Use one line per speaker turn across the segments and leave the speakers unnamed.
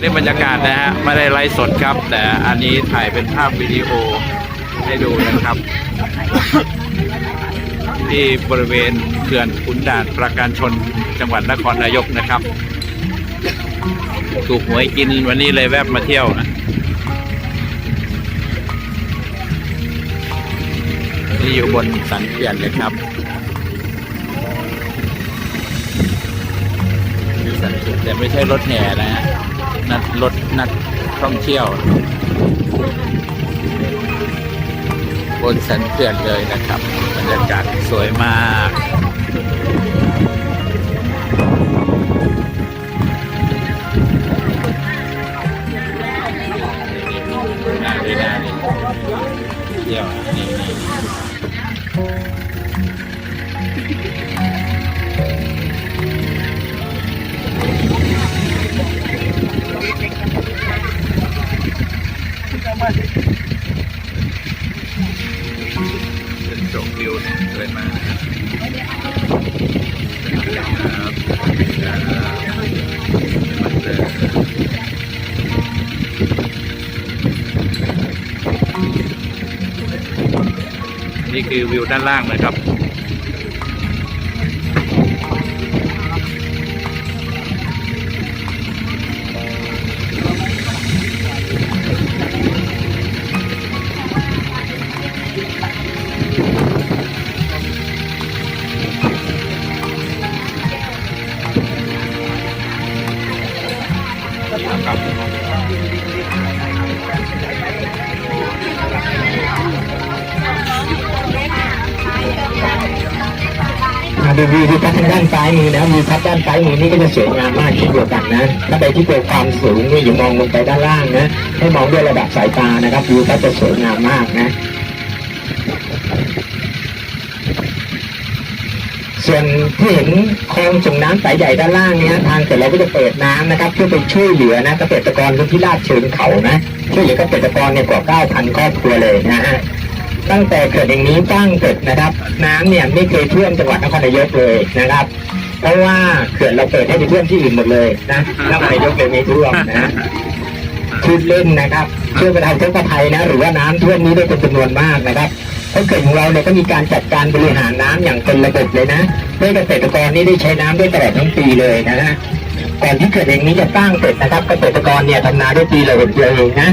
นี่บรรยากาศนะฮะไม่ได้ไลฟ์สดครับ แต่อันนี้ถ่ายเป็นภาพวิดีโอให้ดูนะครับ ที่บริเวณเขื่อนขุนด่านประการชนจังหวัดนครนายกนะครับ ถูกหวยกินวันนี้เลยแวบมาเที่ยวนะนี่อยู่บนสันเขื่อนเลยครับสันเขื่อนแต่ไม่ใช่รถแห่นะฮะ นัดรถนักท่องเที่ยว บนสันเขื่อนเลยนะครับบรรยากาศสวยมากน่าดีน่าดีเที่ยวนี่นี่ คือวิวด้านล่างนะครับ
มา ดูวิวที่พัดทางด้านซ้ายมือนะวิวพัดด้านซ้ายมือนี่ก็จะสวยงามมากเช่นเดียวกันนะถ้าไปที่ตัวความสูงนี่อย่ามองลงไปด้านล่างนะให้มองด้วยระดับสายตานะครับวิวพัดจะสวยงามมากนะส่วนที่เห็นคลองส่งน้ำสายใหญ่ด้านล่างเนี้ยทางเสร็จเราก็จะเปิดน้ำนะครับ เพื่อไปช่วยเหลือนะเกษตรกรพื้นที่ลาดเชิงเขานะช่วยเหลือเกษตรกรเนี่ยกว่า9,000ครอบครัวเลยนะฮะ ตั้งแต่เกิดอย่างนี้ตั้งเกิดนะครับ น้ำเนี่ยไม่เคยท่วมจังหวัดนครนายกเลยนะครับ เพราะว่าเขื่อนเราเปิดให้ไปท่วมที่อื่นหมดเลยนะนครนายกเลยไม่ท่วมนะพูดเล่นนะครับเพื่อบรรเทาทุกข์ภัยนะ หรือว่าน้ำท่วมนี้ได้เป็นจำนวนมากนะครับเพราะเขื่อนของเราเนี่ยก็มีการจัดการบริหารน้ำอย่างเป็นระบบเลยนะเพื่อเกษตรกรนี่ได้ใช้น้ำได้ตลอดทั้งปีเลยนะฮะก่อนที่เขื่อนเองนี้จะสร้างเสร็จนะครับ เกษตรกรเนี่ยทำนาได้ปีละหนเดียวเองนะ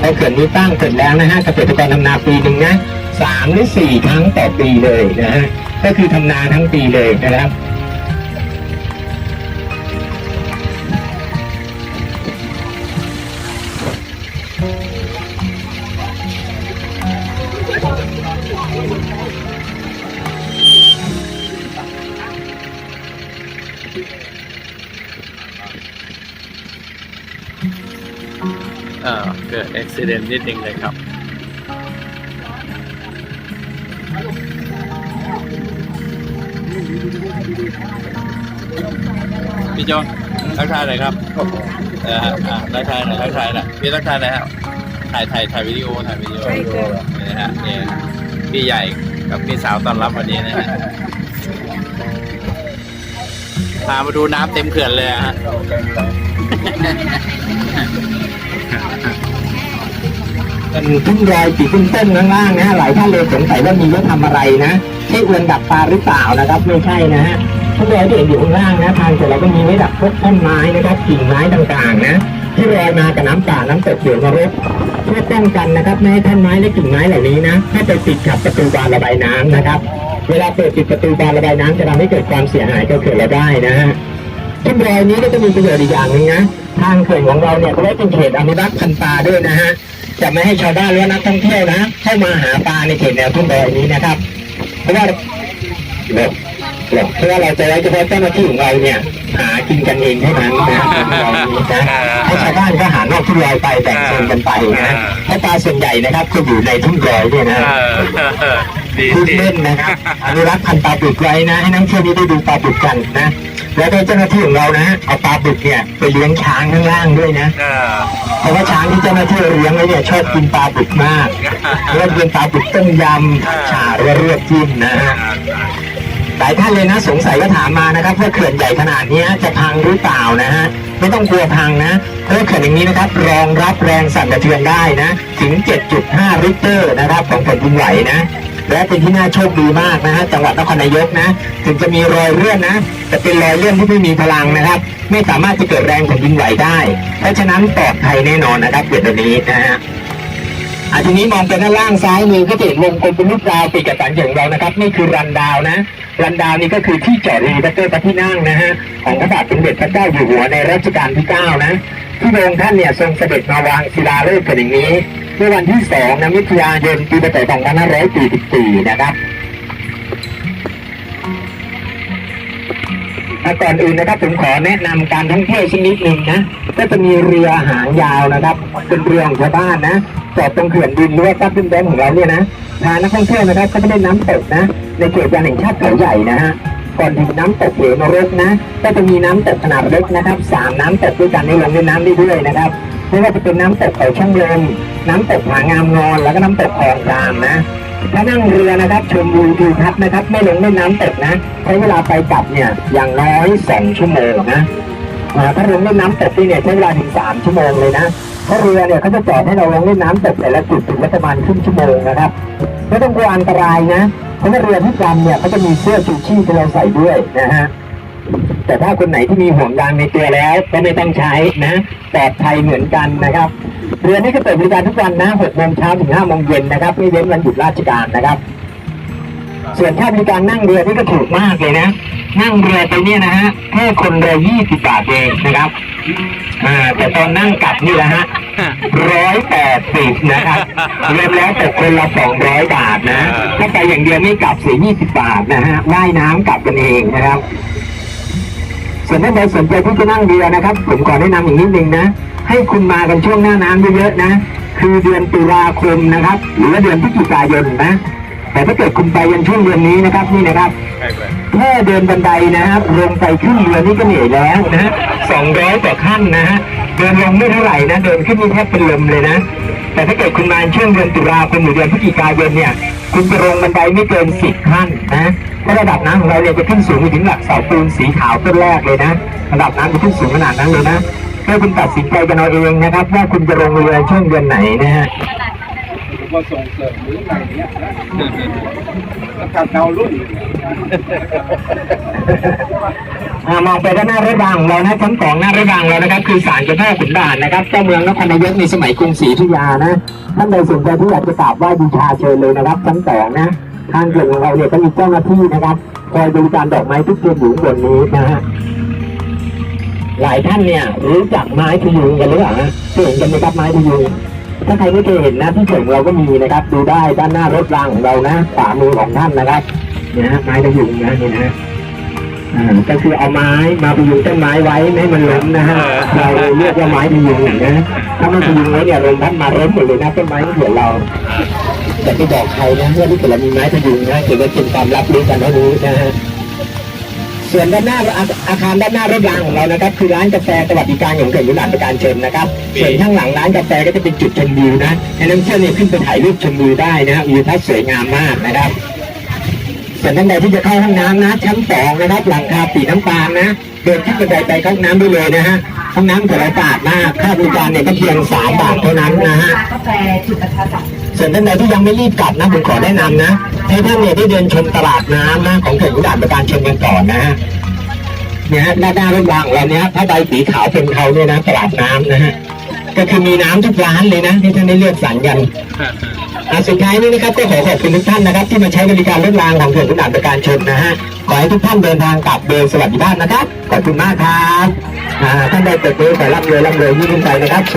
พอเขื่อนนี้สร้างเสร็จแล้วนะฮะเกษตรกรทำนาปีหนึ่งนะ สามหรือสี่ครั้งต่อปีเลยนะฮะก็คือทำนาทั้งปีเลยนะครับ
เออเกิดอุบิเหตุนิดนึงเลยครับ พี่โจทักทายหน่อยครับเอออะทักทายหน่อยทักทายหน่อยพี่ทักทายหน่อยครับถ่ายถ่ายถ่ายวิดีโอถ่ายวิดีโอนี่นะฮะนี่พี่ใหญ่กับพี่สาวต้อนรับวันนี้นะฮะพามาดูน้ำเต็มเขื่อนเลยอะฮะ
เป็นทุ่งรอยสีขึ้นต้นข้างล่างนะฮะหลายท่านเลยสงสัยว่ามีไว้ทำอะไรนะ ใช่อวนดักปลาหรือเปล่านะครับไม่ใช่นะฮะทุ่งรอยที่เห็นอยู่ข้างล่างนะทางเสร็จเราก็มีไว้ดักพวกต้นไม้นะครับกิ่งไม้ต่างๆนะที่ลอยมากับน้ำป่าน้ำตกเดือดนรกเพื่อป้องกันนะครับไม่ให้ท่อนไม้และกิ่งไม้เหล่านี้นะให้ไปติดกับประตูบานระบายน้ำนะครับ เวลาเปิดปิดประตูบานระบายน้ำจะทำให้เกิดความเสียหายกับเขื่อนเราได้นะฮะทุ่งรอยนี้ก็จะมีประโยชน์อีกอย่างนึงนะทางเขื่อนของเราเนี่ยก็ได้เป็นเขตอนุรักษ์พันธุ์ปลาด้วยนะฮะจะไม่ให้ชาวบ้านหรือว่านักท่องเที่ยวนะเข้ามาหาปลาในเขตแนวทุ่งรอยนี้นะครับ ราะว่าหลบหลบเพราะว่าเราจะไว้เฉพาะเจ้าหน้าที่ของเราเนี่ย หากินกันเองเท่านั้นนะทุ่งรอยนี้นะให้ชาวบ้านก็หานอกทุ่งรอยไปแบ่งโซนกันไปนะเพราะปลาส่วนใหญ่นะครับก็อยู่ในทุ่งรอยเนี่ยนะ
เออดี
พูด
ดี
เล่นนะครับอนุรักษ์พันธุ์ปลาบึกไว้นะ ให้นักท่องเที่ยวนี้ได้ดูปลาบึกกันนะ แล้วก็เจ้าหน้าที่ของเรานะเอาปลาบึกเนี่ยไปเลี้ยงช้างข้างล่างด้วยนะ
เออ
เพราะว่าช้างที่เจ้าหน้าที่เลี้ยงไว้เนี่ยชอบกินปลาบึกมากเริ่มเป็นปลาบึกต้มยำฉ่าหรือว่าเลือดจิ้มนะฮะหลายท่านเลยนะสงสัยก็ถามมานะครับว่าเขื่อนใหญ่ขนาดเนี้ยจะพังหรือเปล่านะฮะไม่ต้องกลัวพังนะเพราะว่าเขื่อนอย่างนี้นะครับ รองรับแรงสั่นสะเทือนได้นะ ถึง 7.5ริกเตอร์นะครับของแผ่นดินไหวนะ และเป็นที่น่าโชคดีมากนะฮะจังหวัดนครนายกนะ ถึงจะมีรอยเลื่อนนะแต่เป็นรอยเลื่อนที่ไม่มีพลังนะครับ ไม่สามารถจะเกิดแรงแผ่นดินไหวได้ เพราะฉะนั้นปลอดภัยแน่นอนนะครับเกิดี๋ยวนี้นะฮะอะทีนี้มองไปด้านล่างซ้ายมือก็จะเห็นวงกลมเป็นรูปดาวปีกกระสันของเรานะครับนี่คือรันดาวนะ รันดาวนี่ก็คือที่จอดเฮลิคอปเตอร์พระที่นั่งนะฮะของพระบาทสมเด็จพระเจ้าอยู่หัวในรัชกาลที่เก้านะ ที่พระองค์ท่านเนี่ยทรงเสด็จมาวางศิลาฤกษ์กันอย่างนี้ เมื่อวันที่สองนะมิถุนายนปีพศ2544 นะครับอะก่อนอื่นนะครับผมขอแนะนำการท่องเที่ยวชนิดหนึ่งนะ ก็จะมีเรือหางยาวนะครับ เป็นเรือของชาวบ้านนะจอดตรงเขื่อนดินหรือว่าซับดินแดนของเราเนี่ยนะพานักท่องเที่ยวนะครับก็ไปเล่นน้ำตกนะ ในเขตอุทยานแห่งชาติเขาใหญ่นะฮะก่อนถึงน้ำตกเหวนรกนะ ก็จะมีน้ำตกขนาดเล็กนะครับสามน้ำตกด้วยกันในลงในน้ำได้ด้วยนะครับ ไม่ว่าจะเป็นน้ำตกเขาช่องลมน้ำตกผางามงอน แล้วก็น้ำตกคลองกลางนะถ้านั่งเรือนะครับชมวิวทิวทัศน์นะครับ ไม่ลงเล่น้ำตกนะใช้เวลาไปกลับเนี่ยอย่างน้อยสองชั่วโมงนะถ้าลงเล่นน้ำตกที่เนี่ยใช้เวลาถึงสามชั่วโมงเลยนะเพราะเรือเนี่ยเขาจะจอดให้เราลงเล่นน้ำตกแต่ละจุดถึงละประมาณครึ่งชั่วโมงนะครับไม่ต้องกลัวอันตรายนะเพราะว่าเรือทุกลำเนี่ยเขาจะมีเสื้อชูชีพที่เราใส่ด้วยนะฮะ แต่ถ้าคนไหนที่มีห่วงยางในตัวแล้วก็ไม่ต้องใช้นะปลอดภัยเหมือนกันนะครับเรือนี้ก็เปิดบริการทุกวันนะ6โมงเช้าถึง5โมงเย็นนะครับไม่เว้นวันหยุดราชการนะครับ ส่วนค่าบริการนั่งเรือนี่ก็ถูกมากเลยนะ นั่งเรือไปเนี่ยนะฮะแค่คนละ20บบาทเองนะครับอ่าแต่ตอนนั่งกลับนี่แหละฮะร้อยแปดสิบนะครับรวมแล้วตกคนละ200บาทนะถ้าไปอย่างเดียวไม่กลับเสีย20บาทนะฮะว่ายน้ำกลับกันเองนะครับ ส่วนท่านใดสนใจที่จะนั่งเรือนะครับ ผมขอแนะนำอีกนิดนึงนะ ให้คุณมากันช่วงหน้าน้ำเยอะๆนะ คือเดือนตุลาคมนะครับ หรือว่าเดือนพฤศจิกายนนะ แต่ถ้าเกิดคุณไปยันช่วงเดือนนี้นะครับนี่นะครับ
ใช่เลย
แค่เดินบันไดนะครับลงไปขึ้นเรือนี่ก็เหนื่อยแล้วนะฮะสองร้อยกว่าขั้นนะฮะเดินลงไม่เท่าไหร่นะ เดินขึ้นนี่แทบเป็นลมเลยนะ แต่ถ้าเกิดคุณมาช่วงเดือนตุลาคมหรือเดือนพฤศจิกายนเนี่ย คุณจะลงบันไดไม่เกินสิบขั้นนะเพ ราะระดับน้ำของเราเนี่ยจะขึ้นสูงไปถึงหลักเสาปูนสีขาวต้นแรกเลยนะระดับน้ำจะขึ้นสูงขนาดนั้นเลยนะให้คุณตัดสินใจกันเอาเองนะครับว่าคุณจะลงเรือช่วงเดือนไหนนะฮะ
ก็ส่งเสริมหรืออะไรเนี้ยนะการเดารุ่น
อ่ามองไปด้านหน้ารถรางของเรานะชั้นสองหน้ารถรางเรานะครับ คือศาลเจ้าพ่อขุนด่านนะครับเจ้าเมืองนครนายกในสมัยกรุงศรีอยุธยานะท่านใดสนใจที่อยากจะกราบไหว้บูชาเชิญเลยนะครับชั้นสองนะ ทางเกิดของเราเนี่ยก็มีเจ้าหน้าที่นะครับคอยบริการดอกไม้ทุกเดือนอยู่บนนี้นะฮะหลายท่านเนี่ยรู้จักไม้พยุงกันหรือเปล่าฮะเคยเห็นกันไหมครับไม้พยุงถ้าใครไม่เคยเห็นนะที่เฉิงเราก็มีนะครับ ดูได้ด้านหน้ารถรางของเรานะขวามือของท่านนะครับเนี่ยฮะไม้พยุงนะนี่นะอ่าก็คือเอาไม้มาพยุงต้นไม้ไว้ไม่ให้มันล้มนะฮะเราเรียกว่าไม้พยุงนะถ้าไม่พยุงไว้เนี่ยลมพัดมาล้มหมดเลยนะต้นไม้ที่เดี๋ยวเรา แต่ไม่บอกใครนะเมื่อที่เกิดเรามีไม้พยุงนะเกิดว่าเป็นความลับรู้กันเท่านี้นะฮะส่วนด้านหน้าอาอาคารด้านหน้ารถรางของเรานะครับ คือร้านกาแฟสวัสดิการของเขื่อนบุรีประการชนนะครับส่วนข้างหลังร้านกาแฟก็จะเป็นจุดชมวิวนะให้นักท่องเที่ยวเนี่ยขึ้นไปถ่ายรูปชมวิวได้นะวิวทัศน์สวยงามมากนะครับส่วนท่านใดที่จะเข้าห้องน้ำนะ ชั้นสองนะครับ หลังคาสีน้ำตาลนะเดินขึ้นบันไดไปเข้าห้องน้ำได้เลยนะฮะห้องน้ำสะอาดสะอาดมากค่าบริการเนี่ยก็เพียงสามบาทเท่านั้นนะฮะ
กาแฟจุดประทัดอะ
ส่วนท่านใดที่ยังไม่รีบกลับนะผมขอแนะนำนะให้ท่านเนี่ยได้เดินชมตลาดน้ำนะของเขื่อนขุนด่านประการชนกันก่อนนะฮะเนี่ยฮะด้านหน้ารถรางของเราเนี่ยผ้าใบสีขาวเป็นเขาเนี่ยนะตลาดน้ำนะฮะก็คือมีน้ำทุกร้านเลยนะที่ท่านได้เลือกสรรกันอะสุดท้ายนี้นะครับก็ขอขอบคุณทุกท่านนะครับ ที่มาใช้บริการรถรางของเขื่อนขุนด่านประการชนนะฮะขอให้ทุกท่านเดินทางกลับโดยสวัสดิภาพนะครับขอบคุณมากครับอ่าท่านใดเปิดเผยขอรับเลยรับเลยยิ่งขึ้นไปนะครับสวย